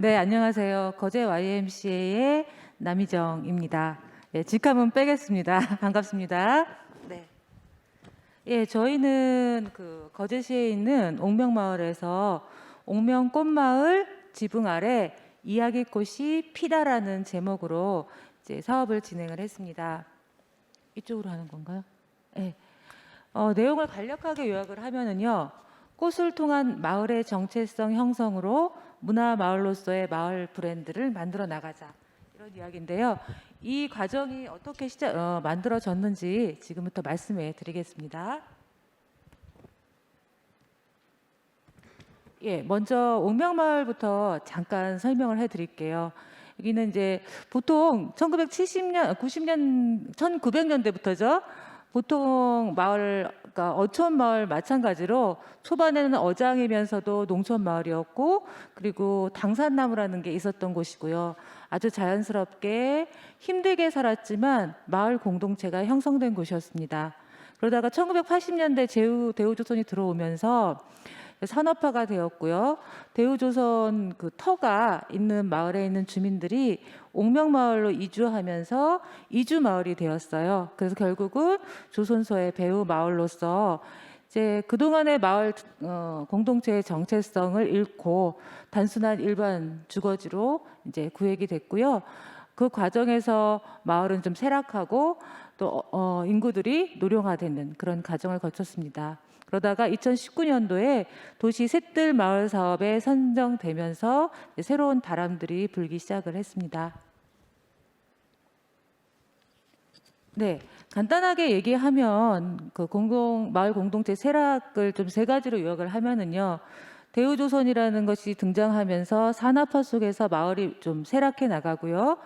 네, 안녕하세요. 거제 YMCA의 남희정입니다. 예, 직함은 빼겠습니다. 반갑습니다. 네. 예, 저희는 그 거제시에 있는 옥명마을에서 옥명 꽃마을 지붕 아래 이야기꽃이 피다라는 제목으로 이제 사업을 진행을 했습니다. 이쪽으로 하는 건가요? 네. 어, 내용을 간략하게 요약을 하면은요. 꽃을 통한 마을의 정체성 형성으로 문화 마을로서의 마을 브랜드를 만들어 나가자 이런 이야기인데요. 이 과정이 어떻게 시작 어, 만들어졌는지 지금부터 말씀해 드리겠습니다. 예, 먼저 옥명마을부터 잠깐 설명을 해 드릴게요. 여기는 이제 보통 1970년, 90년, 1900년대부터죠. 보통 마을, 그러니까 어촌 마을 마찬가지로 초반에는 어장이면서도 농촌 마을이었고 그리고 당산나무라는 게 있었던 곳이고요. 아주 자연스럽게 힘들게 살았지만 마을 공동체가 형성된 곳이었습니다. 그러다가 1980년대 제후 대우조선이 들어오면서 산업화가 되었고요. 대우조선 그 터가 있는 마을에 있는 주민들이 옥명마을로 이주하면서 이주 마을이 되었어요. 그래서 결국은 조선소의 배후 마을로서 이제 그동안의 마을 어, 공동체의 정체성을 잃고 단순한 일반 주거지로 이제 구획이 됐고요. 그 과정에서 마을은 좀 쇠락하고 또 어, 인구들이 노령화되는 그런 과정을 거쳤습니다. 그러다가 2019년도에 도시 셋들 마을 사업에 선정되면서 새로운 바람들이 불기 시작을 했습니다. 네, 간단하게 얘기하면 그 공동 마을 공동체 쇠락을 좀 세 가지로 요약을 하면은요. 대우조선이라는 것이 등장하면서 산업화 속에서 마을이 좀 쇠락해 나가고요.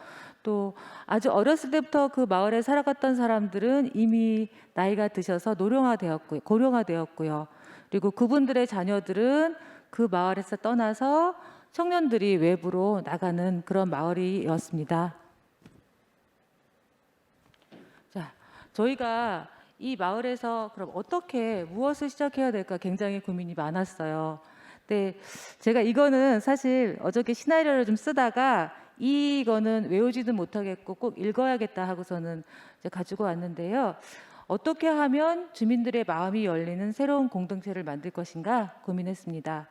또 아주 어렸을 때부터 그 마을에 살아갔던 사람들은 이미 나이가 드셔서 노령화되었고요. 고령화되었고요. 그리고 그분들의 자녀들은 그 마을에서 떠나서 청년들이 외부로 나가는 그런 마을이었습니다. 자, 저희가 이 마을에서 그럼 어떻게 무엇을 시작해야 될까 굉장히 고민이 많았어요. 근데 제가 이거는 사실 어저께 시나리오를 좀 쓰다가 이거는 외우지도 못하겠고 꼭 읽어야겠다 하고서는 가지고 왔는데요. 어떻게 하면 주민들의 마음이 열리는 새로운 공동체를 만들 것인가 고민했습니다.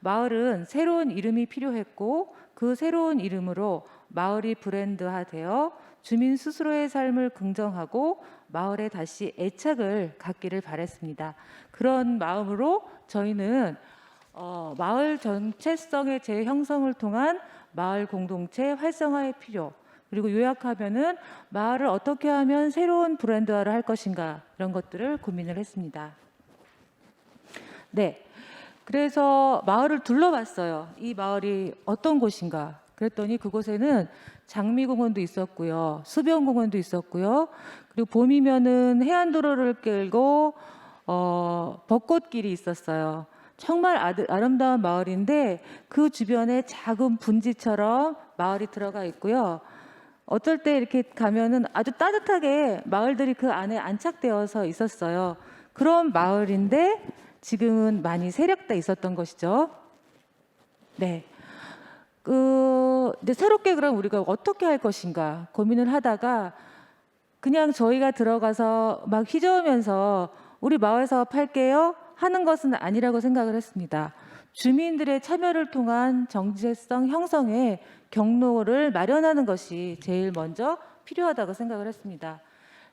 마을은 새로운 이름이 필요했고 그 새로운 이름으로 마을이 브랜드화되어 주민 스스로의 삶을 긍정하고 마을에 다시 애착을 갖기를 바랬습니다. 그런 마음으로 저희는 어, 마을 전체성의 재형성을 통한 마을 공동체 활성화의 필요 그리고 요약하면은 마을을 어떻게 하면 새로운 브랜드화를 할 것인가 이런 것들을 고민을 했습니다. 네. 그래서 마을을 둘러봤어요. 이 마을이 어떤 곳인가. 그랬더니 그곳에는 장미공원도 있었고요. 수변공원도 있었고요. 그리고 봄이면은 해안도로를 끌고 어, 벚꽃길이 있었어요. 정말 아름다운 마을인데 그 주변에 작은 분지처럼 마을이 들어가 있고요. 어떨 때 이렇게 가면은 아주 따뜻하게 마을들이 그 안에 안착되어서 있었어요. 그런 마을인데 지금은 많이 세력돼 있었던 것이죠. 네. 그, 이제 새롭게 그럼 우리가 어떻게 할 것인가 고민을 하다가 그냥 저희가 들어가서 막 휘저으면서 우리 마을 사업 할게요 하는 것은 아니라고 생각을 했습니다. 주민들의 참여를 통한 정체성 형성에 경로를 마련하는 것이 제일 먼저 필요하다고 생각을 했습니다.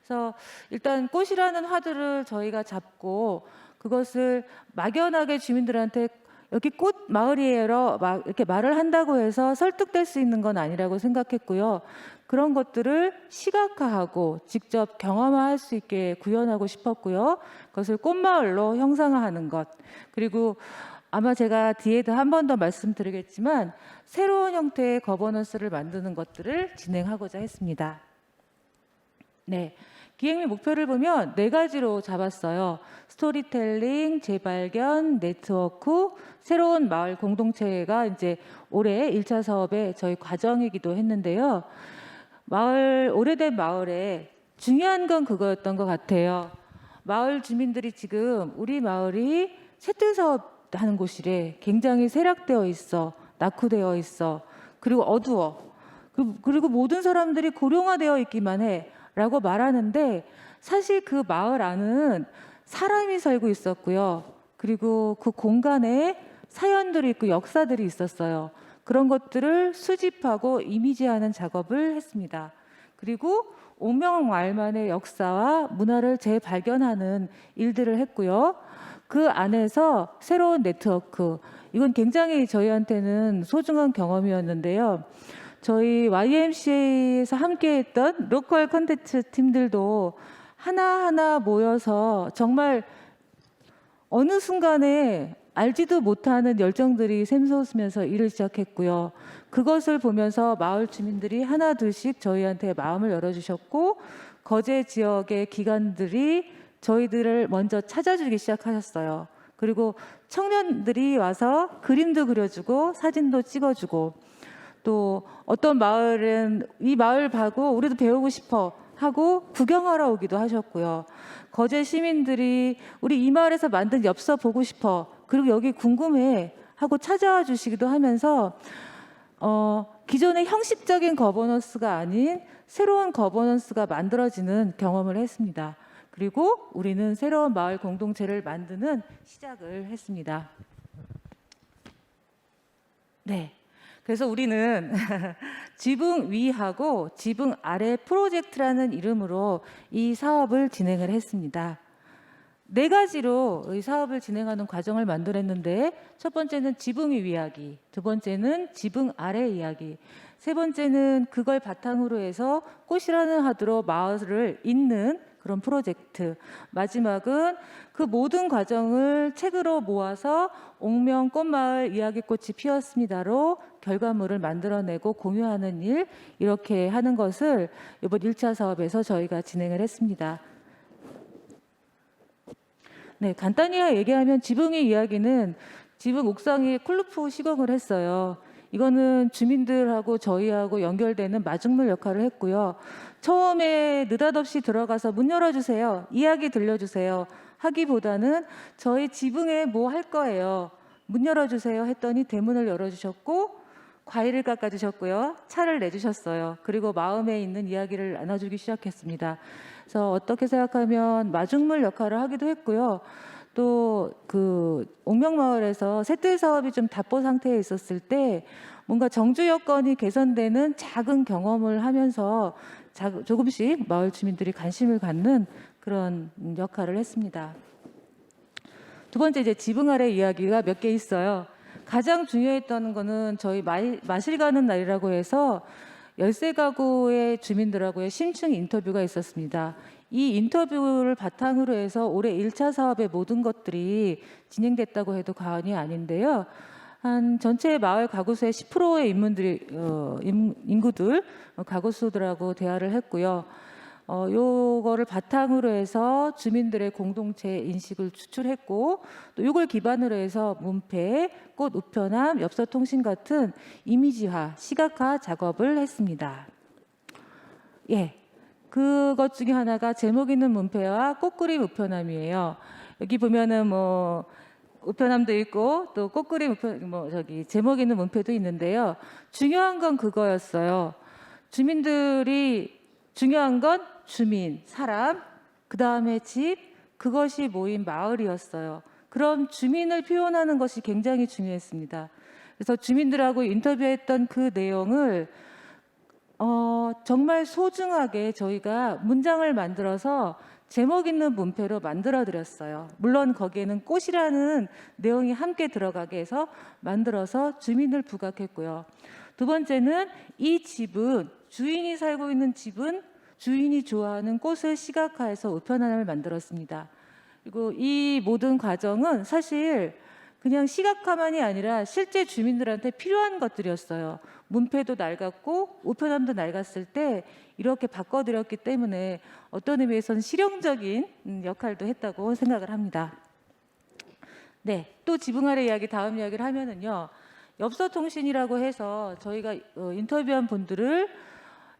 그래서 일단 꽃이라는 화두를 저희가 잡고 그것을 막연하게 주민들한테 여기 꽃 마을이에요. 막 이렇게 말을 한다고 해서 설득될 수 있는 건 아니라고 생각했고요. 그런 것들을 시각화하고 직접 경험화할 수 있게 구현하고 싶었고요. 그것을 꽃마을로 형상화하는 것. 그리고 아마 제가 뒤에도 한 번 더 말씀드리겠지만 새로운 형태의 거버넌스를 만드는 것들을 진행하고자 했습니다. 네. 기획 목표를 보면 네 가지로 잡았어요. 스토리텔링, 재발견, 네트워크, 새로운 마을 공동체가 이제 올해 1차 사업의 저희 과정이기도 했는데요. 마을, 오래된 마을에 중요한 건 그거였던 것 같아요. 마을 주민들이 지금 우리 마을이 새들 사업 하는 곳이래. 굉장히 세락되어 있어. 낙후되어 있어. 그리고 어두워. 그- 그리고 모든 사람들이 고령화되어 있기만 해 라고 말하는데 사실 그 마을 안은 사람이 살고 있었고요. 그리고 그 공간에 사연들이 있고 역사들이 있었어요. 그런 것들을 수집하고 이미지하는 작업을 했습니다. 그리고 옥명말만의 역사와 문화를 재발견하는 일들을 했고요. 그 안에서 새로운 네트워크, 이건 굉장히 저희한테는 소중한 경험이었는데요. 저희 YMCA에서 함께했던 로컬 컨텐츠 팀들도 하나하나 모여서 정말 어느 순간에 알지도 못하는 열정들이 샘솟으면서 일을 시작했고요. 그것을 보면서 마을 주민들이 하나 둘씩 저희한테 마음을 열어주셨고 거제 지역의 기관들이 저희들을 먼저 찾아주기 시작하셨어요. 그리고 청년들이 와서 그림도 그려주고 사진도 찍어주고 또 어떤 마을은 이 마을 봐고 우리도 배우고 싶어 하고 구경하러 오기도 하셨고요. 거제 시민들이 우리 이 마을에서 만든 엽서 보고 싶어 그리고 여기 궁금해 하고 찾아와 주시기도 하면서 어, 기존의 형식적인 거버넌스가 아닌 새로운 거버넌스가 만들어지는 경험을 했습니다. 그리고 우리는 새로운 마을 공동체를 만드는 시작을 했습니다. 네. 그래서 우리는 지붕 위하고 지붕 아래 프로젝트라는 이름으로 이 사업을 진행을 했습니다. 네 가지로 이 사업을 진행하는 과정을 만들었는데 첫 번째는 지붕 위 이야기, 두 번째는 지붕 아래 이야기, 세 번째는 그걸 바탕으로 해서 꽃이라는 하드로 마을을 잇는 그런 프로젝트. 마지막은 그 모든 과정을 책으로 모아서 옥명 꽃마을 이야기꽃이 피었습니다로 결과물을 만들어내고 공유하는 일 이렇게 하는 것을 이번 1차 사업에서 저희가 진행을 했습니다. 네, 간단히 얘기하면 지붕의 이야기는 지붕 옥상에 쿨루프 시공을 했어요. 이거는 주민들하고 저희하고 연결되는 마중물 역할을 했고요. 처음에 느닷없이 들어가서 문 열어주세요. 이야기 들려주세요. 하기보다는 저희 지붕에 뭐 할 거예요. 문 열어주세요 했더니 대문을 열어주셨고 과일을 깎아주셨고요. 차를 내주셨어요. 그리고 마음에 있는 이야기를 나눠주기 시작했습니다. 그래서 어떻게 생각하면 마중물 역할을 하기도 했고요. 또 그 옥명마을에서 셋들 사업이 좀 답보 상태에 있었을 때 뭔가 정주 여건이 개선되는 작은 경험을 하면서 자- 조금씩 마을 주민들이 관심을 갖는 그런 역할을 했습니다. 두 번째 이제 지붕 아래 이야기가 몇 개 있어요. 가장 중요했던 거는 저희 마- 마실 가는 날이라고 해서 열세 가구의 주민들하고의 심층 인터뷰가 있었습니다. 이 인터뷰를 바탕으로 해서 올해 1차 사업의 모든 것들이 진행됐다고 해도 과언이 아닌데요. 한 전체 마을 가구 수의 10%의 인문들이 어, 인, 인구들 어, 가구 수들하고 대화를 했고요. 어, 요거를 바탕으로 해서 주민들의 공동체 인식을 추출했고 또 이걸 기반으로 해서 문패, 꽃 우편함, 엽서 통신 같은 이미지화, 시각화 작업을 했습니다. 예. 그것 중에 하나가 제목 있는 문패와 꽃그림 우편함이에요. 여기 보면은 뭐 우편함도 있고 또 꽃그림 우편 뭐 저기 제목 있는 문패도 있는데요. 중요한 건 그거였어요. 주민들이 중요한 건 주민, 사람, 그 다음에 집, 그것이 모인 마을이었어요. 그럼 주민을 표현하는 것이 굉장히 중요했습니다. 그래서 주민들하고 인터뷰했던 그 내용을 어, 정말 소중하게 저희가 문장을 만들어서 제목 있는 문패로 만들어 드렸어요. 물론 거기에는 꽃이라는 내용이 함께 들어가게 해서 만들어서 주민을 부각했고요. 두 번째는 이 집은 주인이 살고 있는 집은 주인이 좋아하는 꽃을 시각화해서 우편함을 만들었습니다. 그리고 이 모든 과정은 사실 그냥 시각화만이 아니라 실제 주민들한테 필요한 것들이었어요. 문패도 낡았고 우편함도 낡았을 때 이렇게 바꿔드렸기 때문에 어떤 의미에서는 실용적인 음, 역할도 했다고 생각을 합니다. 네, 또 지붕 아래 이야기 다음 이야기를 하면은요. 엽서통신이라고 해서 저희가 어, 인터뷰한 분들을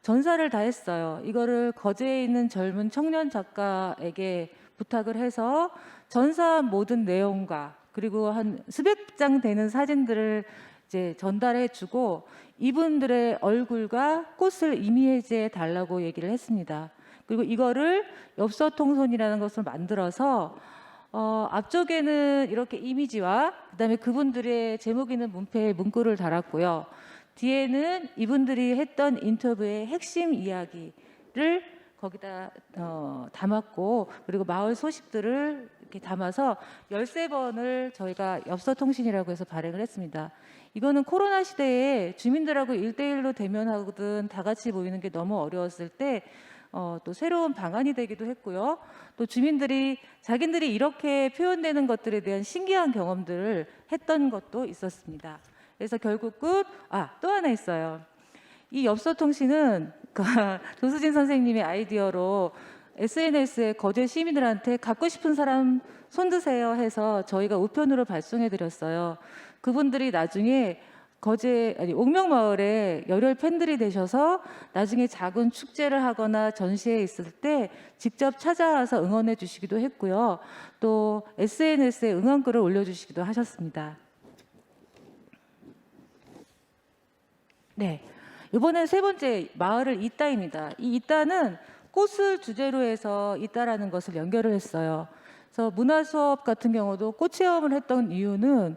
전사를 다 했어요. 이거를 거제에 있는 젊은 청년 작가에게 부탁을 해서 전사한 모든 내용과 그리고 한 수백 장 되는 사진들을 이제 전달해 주고 이분들의 얼굴과 꽃을 이미지해 달라고 얘기를 했습니다. 그리고 이거를 엽서통손이라는 것을 만들어서 어, 앞쪽에는 이렇게 이미지와 그다음에 그분들의 제목 있는 문패에 문구를 달았고요. 뒤에는 이분들이 했던 인터뷰의 핵심 이야기를 거기다 어, 담았고 그리고 마을 소식들을 이렇게 담아서 13번을 저희가 엽서통신이라고 해서 발행을 했습니다. 이거는 코로나 시대에 주민들하고 일대일로 대면하거든 다 같이 모이는 게 너무 어려웠을 때 어, 또 새로운 방안이 되기도 했고요. 또 주민들이 자기들이 이렇게 표현되는 것들에 대한 신기한 경험들을 했던 것도 있었습니다. 그래서 결국은 아 또 하나 있어요. 이 엽서통신은 그 조수진 선생님의 아이디어로 SNS에 거제 시민들한테 갖고 싶은 사람 손드세요 해서 저희가 우편으로 발송해 드렸어요. 그분들이 나중에 거제 아니 옥명마을에 열혈 팬들이 되셔서 나중에 작은 축제를 하거나 전시회 있을 때 직접 찾아와서 응원해 주시기도 했고요. 또 SNS에 응원글을 올려 주시기도 하셨습니다. 네. 이번엔 세 번째 마을을 이따입니다. 이 이따는 꽃을 주제로 해서 이따라는 것을 연결을 했어요. 그래서 문화 수업 같은 경우도 꽃 체험을 했던 이유는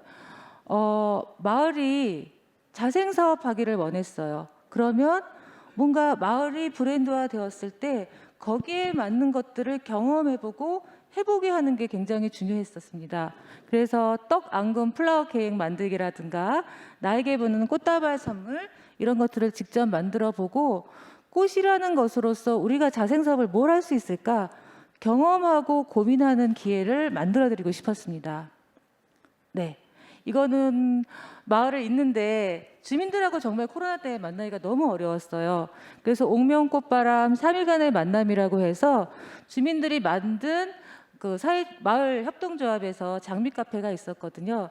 어, 마을이 자생 사업하기를 원했어요. 그러면 뭔가 마을이 브랜드화 되었을 때 거기에 맞는 것들을 경험해보고 해보게 하는 게 굉장히 중요했었습니다. 그래서 떡 앙금 플라워 케이크 만들기라든가 나에게 보는 꽃다발 선물 이런 것들을 직접 만들어 보고 꽃이라는 것으로서 우리가 자생 사업을 뭘 할 수 있을까 경험하고 고민하는 기회를 만들어 드리고 싶었습니다. 네. 이거는 마을을 있는데 주민들하고 정말 코로나 때 만나기가 너무 어려웠어요. 그래서 옥명 꽃바람 3일간의 만남이라고 해서 주민들이 만든 그 사회 마을 협동조합에서 장미 카페가 있었거든요.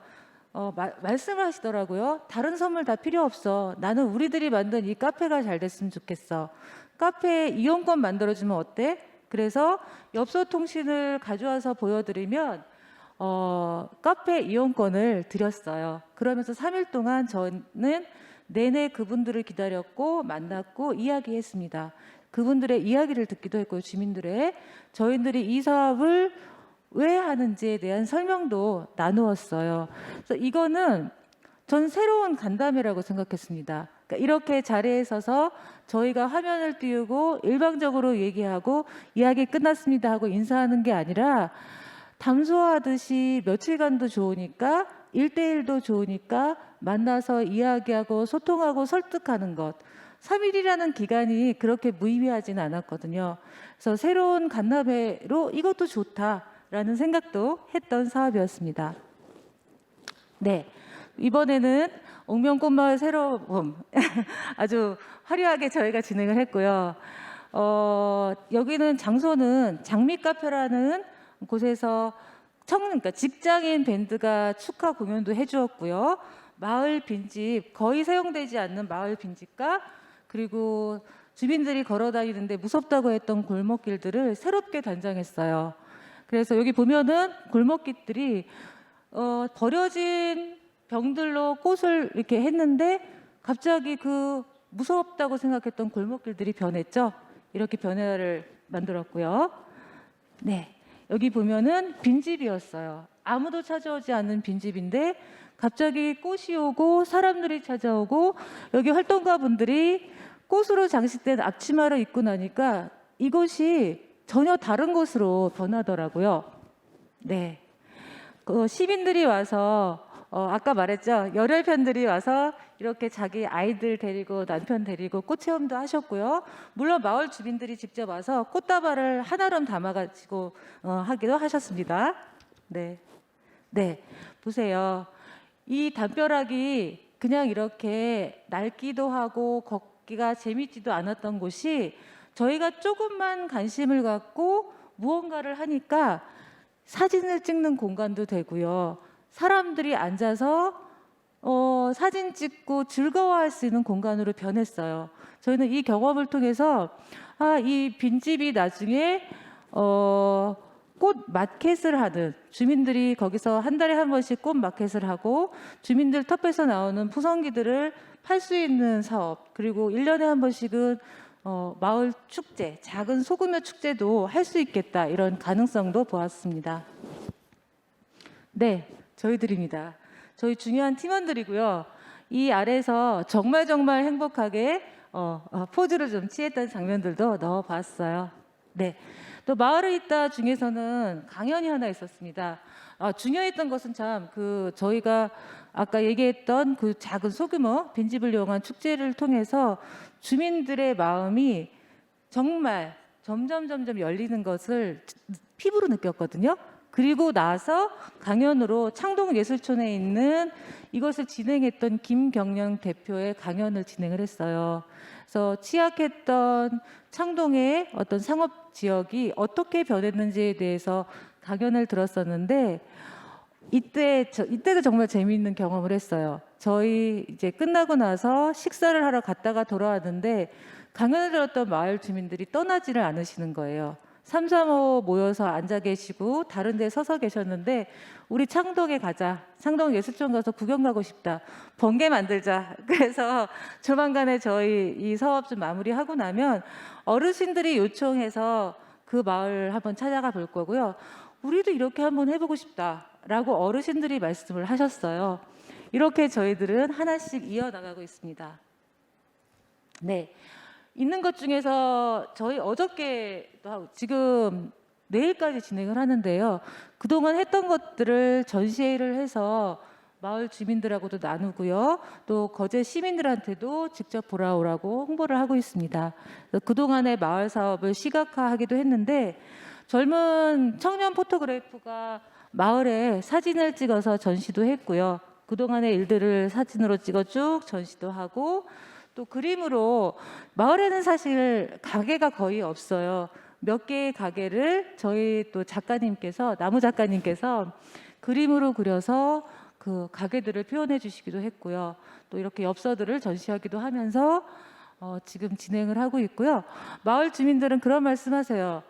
어, 마- 말씀을 하시더라고요. 다른 선물 다 필요 없어. 나는 우리들이 만든 이 카페가 잘 됐으면 좋겠어. 카페 이용권 만들어주면 어때? 그래서 엽서 통신을 가져와서 보여드리면 어, 카페 이용권을 드렸어요. 그러면서 3일 동안 저는 내내 그분들을 기다렸고 만났고 이야기했습니다. 그분들의 이야기를 듣기도 했고요. 주민들의 저희들이 이 사업을 왜 하는지에 대한 설명도 나누었어요. 그래서 이거는 전 새로운 간담회라고 생각했습니다. 그러니까 이렇게 자리에 서서 저희가 화면을 띄우고 일방적으로 얘기하고 이야기 끝났습니다 하고 인사하는 게 아니라 담소하듯이 며칠간도 좋으니까 일대일도 좋으니까 만나서 이야기하고 소통하고 설득하는 것. 3일이라는 기간이 그렇게 무의미하지는 않았거든요. 그래서 새로운 간담회로 이것도 좋다 라는 생각도 했던 사업이었습니다. 네. 이번에는 옥명꽃마을 새로움 아주 화려하게 저희가 진행을 했고요. 어, 여기는 장소는 장미 카페라는 곳에서 청, 그러니까 직장인 밴드가 축하 공연도 해주었고요. 마을 빈집 거의 사용되지 않는 마을 빈집과 그리고 주민들이 걸어 다니는데 무섭다고 했던 골목길들을 새롭게 단장했어요. 그래서 여기 보면은 골목길들이 어, 버려진 병들로 꽃을 이렇게 했는데 갑자기 그 무섭다고 생각했던 골목길들이 변했죠. 이렇게 변화를 만들었고요. 네. 여기 보면은 빈집이었어요. 아무도 찾아오지 않는 빈집인데 갑자기 꽃이 오고 사람들이 찾아오고 여기 활동가 분들이 꽃으로 장식된 앞치마를 입고 나니까 이곳이 전혀 다른 곳으로 변하더라고요. 네. 그 시민들이 와서 어, 아까 말했죠. 열혈팬들이 와서 이렇게 자기 아이들 데리고 남편 데리고 꽃 체험도 하셨고요. 물론 마을 주민들이 직접 와서 꽃다발을 한아름 담아가지고 어, 하기도 하셨습니다. 네, 네, 보세요. 이 담벼락이 그냥 이렇게 낡기도 하고 걷기가 재밌지도 않았던 곳이 저희가 조금만 관심을 갖고 무언가를 하니까 사진을 찍는 공간도 되고요. 사람들이 앉아서 어, 사진 찍고 즐거워할 수 있는 공간으로 변했어요. 저희는 이 경험을 통해서 아, 이 빈집이 나중에 어, 꽃 마켓을 하는 주민들이 거기서 한 달에 한 번씩 꽃 마켓을 하고 주민들 텃밭에서 나오는 푸성기들을 팔 수 있는 사업 그리고 일년에한 번씩은 어, 마을 축제, 작은 소규모 축제도 할 수 있겠다 이런 가능성도 보았습니다. 네, 저희들입니다. 저희 중요한 팀원들이고요. 이 아래에서 정말 정말 행복하게 어, 어, 포즈를 좀 취했던 장면들도 넣어봤어요. 네, 또 마을에 있다 중에서는 강연이 하나 있었습니다. 아, 중요했던 것은 참 그 저희가 아까 얘기했던 그 작은 소규모 빈집을 이용한 축제를 통해서 주민들의 마음이 정말 점점 점점 열리는 것을 피부로 느꼈거든요. 그리고 나서 강연으로 창동예술촌에 있는 이것을 진행했던 김경영 대표의 강연을 진행을 했어요. 그래서 취약했던 창동의 어떤 상업 지역이 어떻게 변했는지에 대해서 강연을 들었었는데 이때 저, 이때도 정말 재미있는 경험을 했어요. 저희 이제 끝나고 나서 식사를 하러 갔다가 돌아왔는데 강연을 들었던 마을 주민들이 떠나지를 않으시는 거예요. 삼삼오 모여서 앉아 계시고 다른 데 서서 계셨는데 우리 창동에 가자. 창동 예술촌 가서 구경 가고 싶다. 번개 만들자. 그래서 조만간에 저희 이 사업 좀 마무리하고 나면 어르신들이 요청해서 그 마을 한번 찾아가 볼 거고요. 우리도 이렇게 한번 해보고 싶다라고 어르신들이 말씀을 하셨어요. 이렇게 저희들은 하나씩 이어나가고 있습니다. 네. 있는 것 중에서 저희 어저께도 하고 지금 내일까지 진행을 하는데요. 그동안 했던 것들을 전시회를 해서 마을 주민들하고도 나누고요. 또 거제 시민들한테도 직접 보라오라고 홍보를 하고 있습니다. 그동안의 마을 사업을 시각화하기도 했는데 젊은 청년 포토그래프가 마을에 사진을 찍어서 전시도 했고요. 그동안의 일들을 사진으로 찍어 쭉 전시도 하고 또 그림으로 마을에는 사실 가게가 거의 없어요. 몇 개의 가게를 저희 또 작가님께서 나무 작가님께서 그림으로 그려서 그 가게들을 표현해 주시기도 했고요. 또 이렇게 엽서들을 전시하기도 하면서 어, 지금 진행을 하고 있고요. 마을 주민들은 그런 말씀하세요.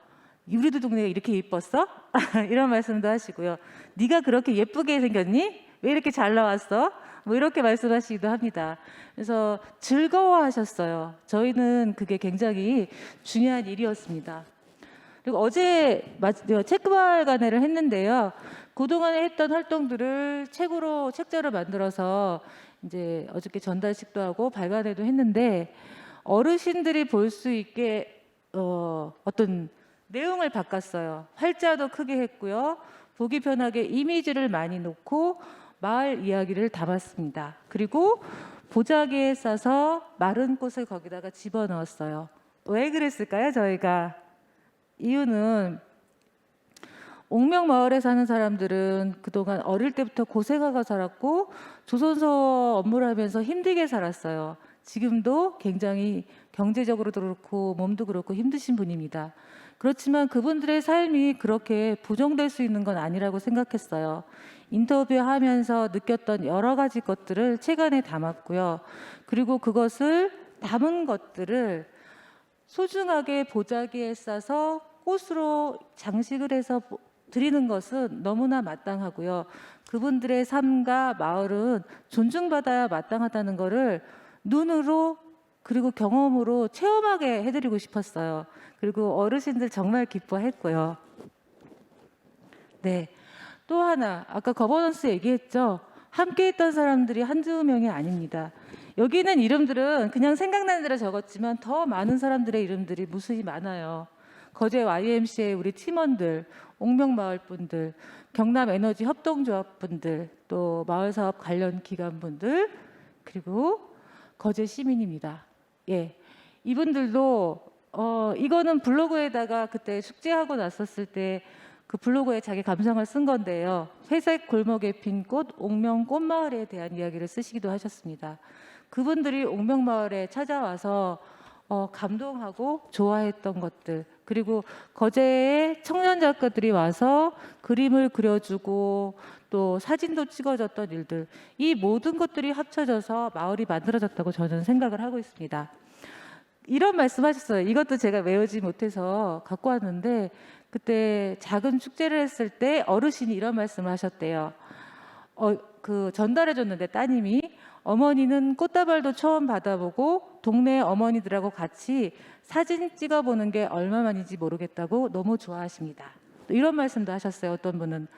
우리도 동네가 이렇게 예뻤어? 이런 말씀도 하시고요. 네가 그렇게 예쁘게 생겼니? 왜 이렇게 잘 나왔어? 뭐 이렇게 말씀하시기도 합니다. 그래서 즐거워하셨어요. 저희는 그게 굉장히 중요한 일이었습니다. 그리고 어제 마- 체크발간회를 했는데요. 그동안에 했던 활동들을 책으로 책자로 만들어서 이제 어저께 전달식도 하고 발간회도 했는데 어르신들이 볼 수 있게 어, 어떤 내용을 바꿨어요. 활자도 크게 했고요. 보기 편하게 이미지를 많이 놓고 마을 이야기를 담았습니다. 그리고 보자기에 싸서 마른 꽃을 거기다가 집어넣었어요. 왜 그랬을까요, 저희가? 이유는 옥명 마을에 사는 사람들은 그동안 어릴 때부터 고생하고 살았고 조선소 업무를 하면서 힘들게 살았어요. 지금도 굉장히 경제적으로도 그렇고 몸도 그렇고 힘드신 분입니다. 그렇지만 그분들의 삶이 그렇게 부정될 수 있는 건 아니라고 생각했어요. 인터뷰하면서 느꼈던 여러 가지 것들을 책 안에 담았고요. 그리고 그것을 담은 것들을 소중하게 보자기에 싸서 꽃으로 장식을 해서 보- 드리는 것은 너무나 마땅하고요. 그분들의 삶과 마을은 존중받아야 마땅하다는 것을 눈으로 그리고 경험으로 체험하게 해드리고 싶었어요. 그리고 어르신들 정말 기뻐했고요. 네. 또 하나, 아까 거버넌스 얘기했죠? 함께 했던 사람들이 한두 명이 아닙니다. 여기는 이름들은 그냥 생각나는 대로 적었지만 더 많은 사람들의 이름들이 무수히 많아요. 거제 YMCA 우리 팀원들, 옥명마을 분들, 경남 에너지 협동조합 분들, 또 마을 사업 관련 기관 분들, 그리고 거제 시민입니다. 예. 이분들도 어 이거는 블로그에다가 그때 숙제하고 났었을 때 그 블로그에 자기 감상을 쓴 건데요. 회색 골목에 핀 꽃 옥명 꽃마을에 대한 이야기를 쓰시기도 하셨습니다. 그분들이 옥명마을에 찾아와서 어, 감동하고 좋아했던 것들 그리고 거제에 청년 작가들이 와서 그림을 그려주고 또 사진도 찍어줬던 일들 이 모든 것들이 합쳐져서 마을이 만들어졌다고 저는 생각을 하고 있습니다. 이런 말씀하셨어요. 이것도 제가 외우지 못해서 갖고 왔는데 그때 작은 축제를 했을 때 어르신이 이런 말씀을 하셨대요. 어, 그 전달해 줬는데 따님이 어머니는 꽃다발도 처음 받아보고 동네 어머니들하고 같이 사진 찍어보는 게 얼마만인지 모르겠다고 너무 좋아하십니다. 또 이런 말씀도 하셨어요. 어떤 분은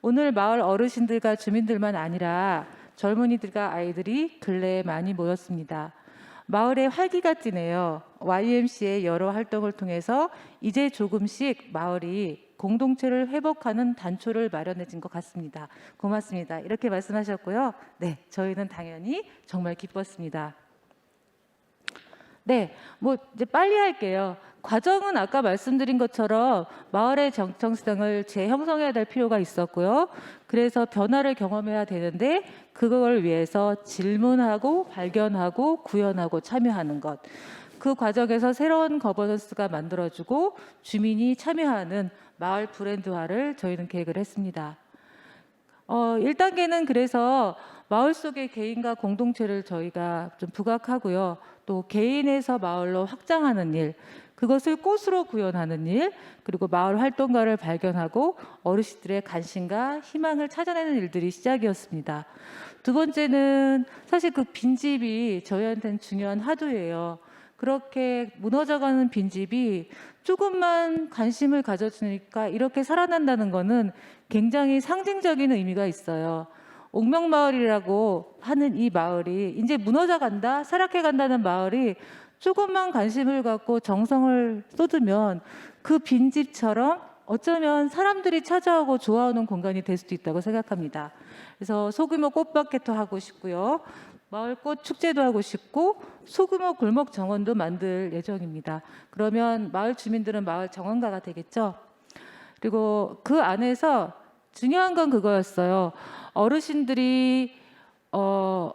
오늘 마을 어르신들과 주민들만 아니라 젊은이들과 아이들이 근래에 많이 모였습니다. 마을에 활기가 띠네요. YMC의 여러 활동을 통해서 이제 조금씩 마을이 공동체를 회복하는 단초를 마련해진 것 같습니다. 고맙습니다. 이렇게 말씀하셨고요. 네, 저희는 당연히 정말 기뻤습니다. 네, 뭐 이제 빨리 할게요. 과정은 아까 말씀드린 것처럼 마을의 정체성을 재형성해야 될 필요가 있었고요. 그래서 변화를 경험해야 되는데 그걸 위해서 질문하고 발견하고 구현하고 참여하는 것. 그 과정에서 새로운 거버넌스가 만들어지고 주민이 참여하는 마을 브랜드화를 저희는 계획을 했습니다. 어, 1단계는 그래서 마을 속의 개인과 공동체를 저희가 좀 부각하고요. 또 개인에서 마을로 확장하는 일, 그것을 꽃으로 구현하는 일, 그리고 마을 활동가를 발견하고 어르신들의 관심과 희망을 찾아내는 일들이 시작이었습니다. 두 번째는 사실 그 빈집이 저희한테는 중요한 화두예요. 그렇게 무너져가는 빈집이 조금만 관심을 가져주니까 이렇게 살아난다는 거는 굉장히 상징적인 의미가 있어요. 옥명마을이라고 하는 이 마을이 이제 무너져 간다, 사락해 간다는 마을이 조금만 관심을 갖고 정성을 쏟으면 그 빈집처럼 어쩌면 사람들이 찾아오고 좋아하는 공간이 될 수도 있다고 생각합니다. 그래서 소규모 꽃바켓도 하고 싶고요. 마을 꽃 축제도 하고 싶고 소규모 골목 정원도 만들 예정입니다. 그러면 마을 주민들은 마을 정원가가 되겠죠. 그리고 그 안에서 중요한 건 그거였어요. 어르신들이 어,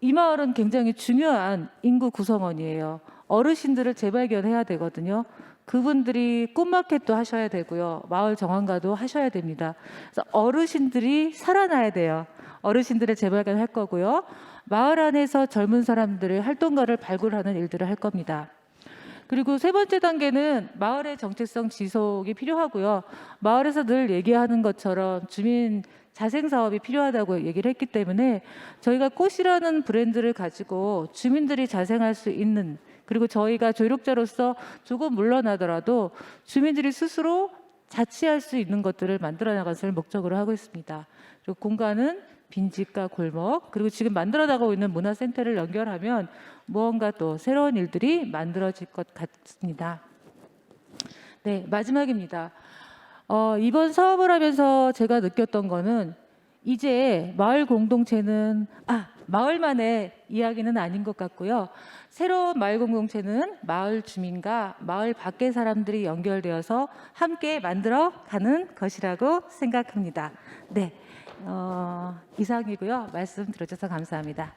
이 마을은 굉장히 중요한 인구 구성원이에요. 어르신들을 재발견해야 되거든요. 그분들이 꽃마켓도 하셔야 되고요. 마을 정원가도 하셔야 됩니다. 그래서 어르신들이 살아나야 돼요. 어르신들을 재발견 할 거고요. 마을 안에서 젊은 사람들의 활동가를 발굴하는 일들을 할 겁니다. 그리고 세 번째 단계는 마을의 정체성 지속이 필요하고요. 마을에서 늘 얘기하는 것처럼 주민 자생 사업이 필요하다고 얘기를 했기 때문에 저희가 꽃이라는 브랜드를 가지고 주민들이 자생할 수 있는 그리고 저희가 조력자로서 조금 물러나더라도 주민들이 스스로 자치할 수 있는 것들을 만들어 나가을 목적으로 하고 있습니다. 그리고 공간은 빈집과 골목 그리고 지금 만들어 나가고 있는 문화센터를 연결하면 무언가 또 새로운 일들이 만들어질 것 같습니다. 네 마지막입니다. 어, 이번 사업을 하면서 제가 느꼈던 거는 이제 마을 공동체는 아 마을만의 이야기는 아닌 것 같고요. 새로운 마을 공동체는 마을 주민과 마을 밖의 사람들이 연결되어서 함께 만들어 가는 것이라고 생각합니다. 네, 어, 이상이고요. 말씀 들어주셔서 감사합니다.